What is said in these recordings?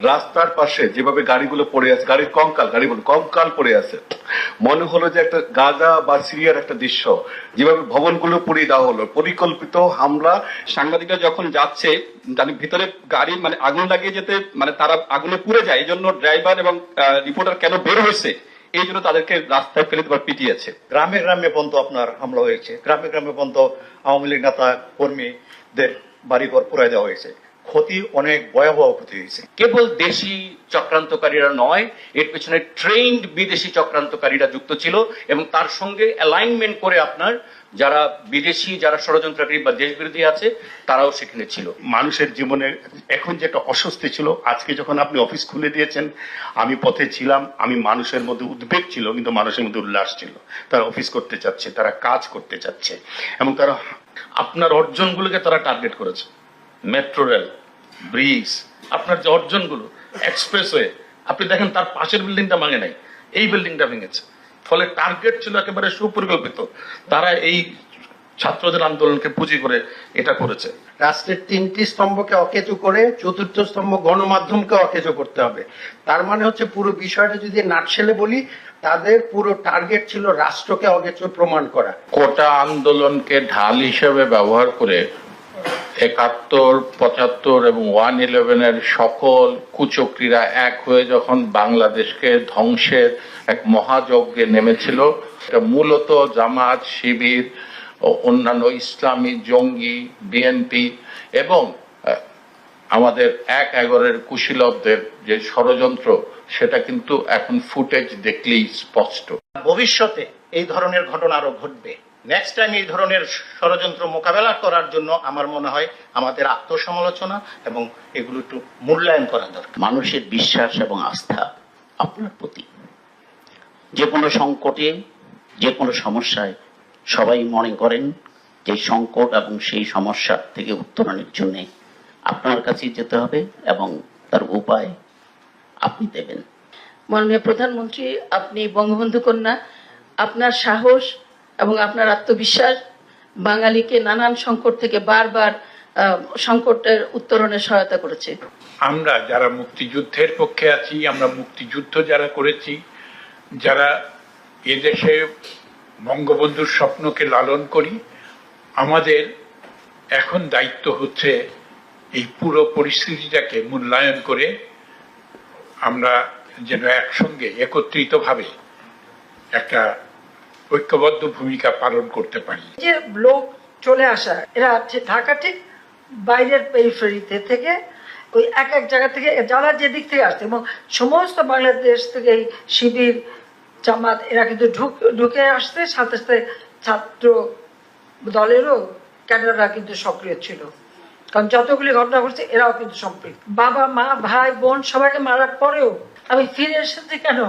রাস্তার পাশে যেভাবে গাড়িগুলো পড়ে আছে, গাড়ির কঙ্কাল, গাড়িগুলো কঙ্কাল পড়ে আছে। মনে হলো যে একটা গাজা বা সিরিয়ার একটা দৃশ্য। যেভাবে ভবনগুলো পুড়িয়ে দেওয়া হলো। পরিকল্পিত হামলা। সাংবাদিকরা যখন যাচ্ছে মানে ভিতরে গাড়ি মানে আগুন লাগিয়ে যেতে মানে তারা আগুনে পুড়ে যায় এই জন্য ড্রাইভার এবং রিপোর্টার কেন বের হয়েছে? এই জন্য তাদেরকে রাস্তায় ফেলে দেওয়ার পিটিয়েছে গ্রামে গ্রামে পর্যন্ত আপনার হামলা হয়েছে। গ্রামে গ্রামে পর্যন্ত আওয়ামী লীগ নেতা কর্মীদের বাড়িঘর পুরাই দেওয়া হয়েছে। ক্ষতি অনেক ভয়াবহ ক্ষতি হয়েছে। কেবল দেশি চক্রান্তকারীরা নয় এর পেছনে ট্রেন্ড বিদেশি চক্রান্তকারীরা যুক্ত ছিল এবং তার সঙ্গে অ্যালাইনমেন্ট করে আপনার যারা বিদেশি যারা ষড়যন্ত্রকারী বা দেশ বিরোধী আছে তারাও সেখানে ছিল। মানুষের জীবনে এখন যে একটা অস্বস্তি ছিল আজকে যখন আপনি অফিস খুলে দিয়েছেন আমি পথে ছিলাম আমি মানুষের মধ্যে উদ্বেগ ছিল কিন্তু মানুষের মধ্যে উল্লাস ছিল। তারা অফিস করতে চাচ্ছে তারা কাজ করতে চাচ্ছে এবং তারা আপনার অর্জনগুলোকে তারা টার্গেট করেছে। মেট্রো রেল ব্রিজ আপনার যে অর্জনগুলো এক্সপ্রেসওয়ে আপনি দেখেন তার পাশের বিল্ডিংটা ভাঙে নাই এই বিল্ডিংটা ভেঙেছে। ফলে টার্গেট ছিল একেবারে সুপরিকল্পিত তারা এই ছাত্রদের আন্দোলনকে পুঁজি করে এটা করেছে। রাষ্ট্রের তিনটি স্তম্ভকে অকেজো করে চতুর্থ স্তম্ভ গণমাধ্যমকে অকেজো করতে হবে। তার মানে হচ্ছে পুরো বিষয়টা যদি নাটশেলে বলি তাদের পুরো টার্গেট ছিল রাষ্ট্রকে অকেজো প্রমাণ করা। কোটা আন্দোলনকে ঢাল হিসেবে ব্যবহার করে একাত্তর, পঁচাত্তর এবং ওয়ান ইলেভেনের সকল কুচক্রীরা এক হয়ে যখন বাংলাদেশকে ধ্বংসের এক মহাযজ্ঞে নেমেছিল, এটা মূলত জামাত শিবির অন্যান্য ইসলামী জঙ্গি, বিএনপি এবং আমাদের এক এগরের কুশীলবদের যে ষড়যন্ত্র, সেটা কিন্তু এখন ফুটেজ দেখলেই স্পষ্ট। ভবিষ্যতে এই ধরনের ঘটনা আরও ঘটবে। নেক্সট টাইম এই ধরনের ষড়যন্ত্র মোকাবেলা করার জন্য আমার মনে হয় আমাদের আত্মসমালোচনা এবং এগুলো একটু মূল্যায়ন করা দরকার। মানুষের বিশ্বাস এবং আস্থা আপনার প্রতি। যে কোনো সংকটে যে কোনো সমস্যায় সবাই মনে করেন যে সংকট এবং সেই সমস্যা থেকে উত্তরণের জন্য আপনার কাছেই যেতে হবে এবং তার উপায় আপনি দেবেন। মাননীয় প্রধানমন্ত্রী আপনি বঙ্গবন্ধু কন্যা আপনার সাহস এবং আপনার আত্মবিশ্বাস, বাঙালিকে নানান সংকট থেকে বারবার সংকটের উত্তরণে সহায়তা করেছে। আমরা যারা মুক্তিযুদ্ধের পক্ষে আছি, আমরা মুক্তিযুদ্ধ যারা করেছি, যারা এদেশে বঙ্গবন্ধুর স্বপ্নকে লালন করি, আমাদের এখন দায়িত্ব হচ্ছে এই পুরো পরিস্থিতিটাকে মূল্যায়ন করে আমরা যেন একসঙ্গে, একত্রিতভাবে একটা ঐক্যবদ্ধ ভূমিকা পালন করতে পারি। যে লোক চলে আসা, এরা ঢাকা ঠিক বাইরের পেরিফেরিতে থেকে, ওই এক এক জায়গা থেকে, যারা যে দিক থেকে আসছে, এবং সমস্ত বাংলাদেশ থেকে এই শিবির, জামাত, এরা কিন্তু ঢুক, ঢুকে আসছে, সাথে সাথে ছাত্র দলেরও ক্যাডাররা কিন্তু সক্রিয় ছিল। কারণ যতগুলি ঘটনা ঘটছে, এরাও কিন্তু সম্পৃক্ত বাবা, মা, ভাই, বোন, সবাইকে মারার পরেও আমি ফিরে এসেছি কেন?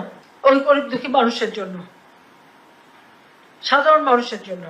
ওই গরিব দুঃখী মানুষের জন্য। সাধারণ মানুষের জন্য।